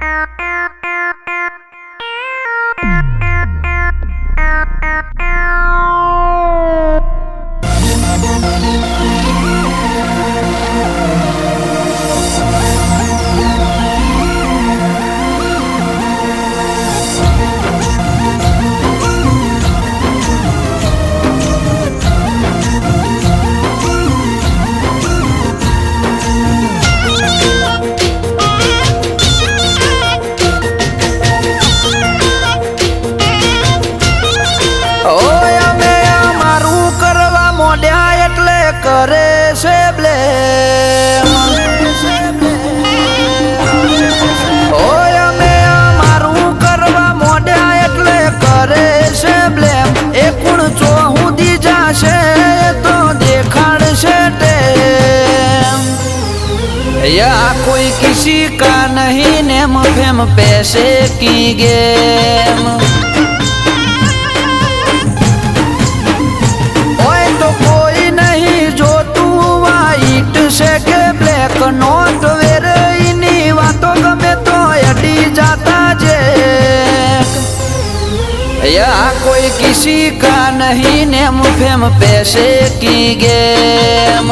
out, out, out. भैया कोई किसी का नहीं नेम फेम पैसे की गेम ओए तो कोई नहीं जो तू वाइट से के ब्लैक नोट वेर इन्हीं बातों का तो अटी जाता जे या कोई किसी का नहीं नेम फेम पैसे की गेम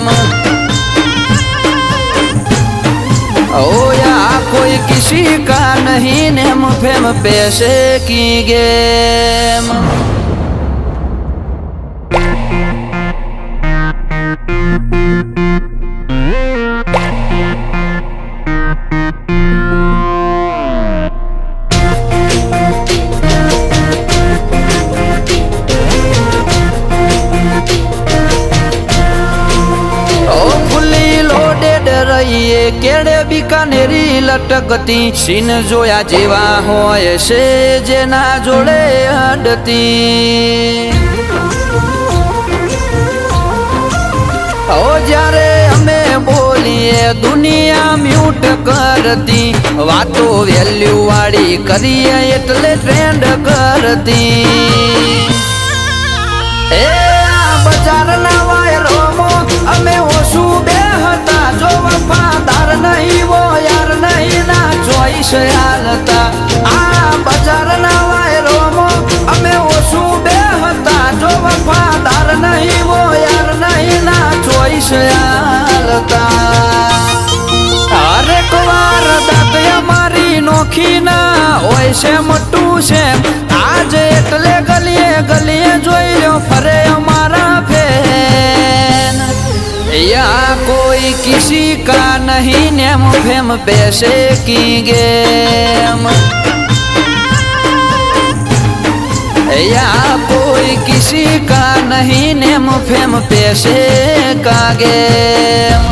શિકા નહીં ને ફેમ પેશે કી ગેમ એ કેડે બિકાનેરી લટકતી સીન જોયા જેવા હોય છે જેના જોડે અડતી ઓ જ્યારે અમે બોલીએ દુનિયા મ્યુટ કરતી વાતો વેલ્યુ વાળી કરીએ એટલે ટ્રેન્ડ કરતી એ નહીં વો યાર નહીં ના જોઈશ હાલતા આ બજાર ના વાયરોમો અમે ઓછું બે હતા જો વફાદાર નહીં વો યાર નહીં ના જોઈશ હાલતા હરેક વાર દાંત હોય છે મોટું છે આજે એટલે ગલીએ ગલીએ જોઈ લો कोई किसी का नहीं नेम फेम पैसे की गेम या कोई किसी का नहीं नेम फेम पैसे का game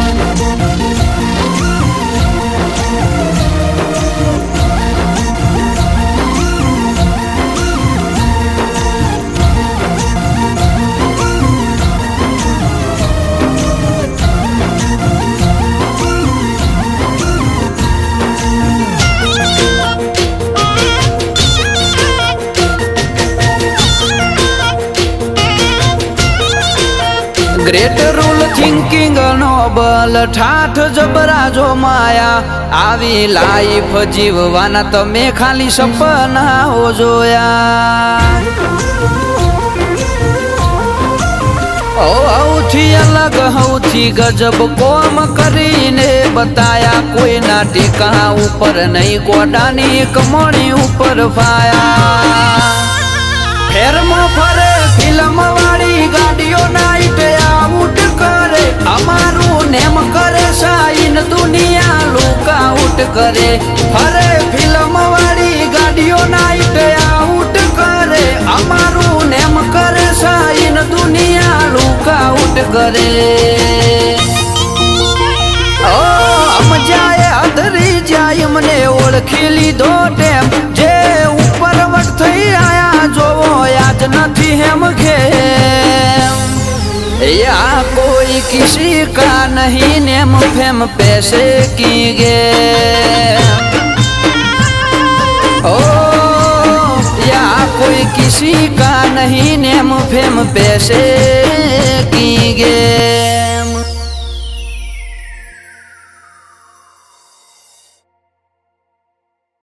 great rule thinking noble ठाठ जबरा जो माया आवी लाइफ जीववाना तो मैं खाली सपना हो जोया अलग औथी गजब कोम करी ने बताया कोई ना टिका ऊपर नहीं गोडा डानी एक ऊपर पाया फेर કરે શાઇન દુનિયા લુકા ઉઠ કરે અરે ફિલ્મ વાડી ગાડીઓ નાઈ તે આ ઉઠ કરે અમારું નેમ કર શાઇન દુનિયા લુકા ઉઠ કરે ઓ મજાએ આદરી જાય મને ઓળખી લીધો તે જે ઉપરવટ થઈ આયા જોઓ આજ નથી હેમ કે એ આપો किसी का नहीं नेम फेम पैसे की गे ओ या कोई किसी का नहीं नेम फेम पैसे की गे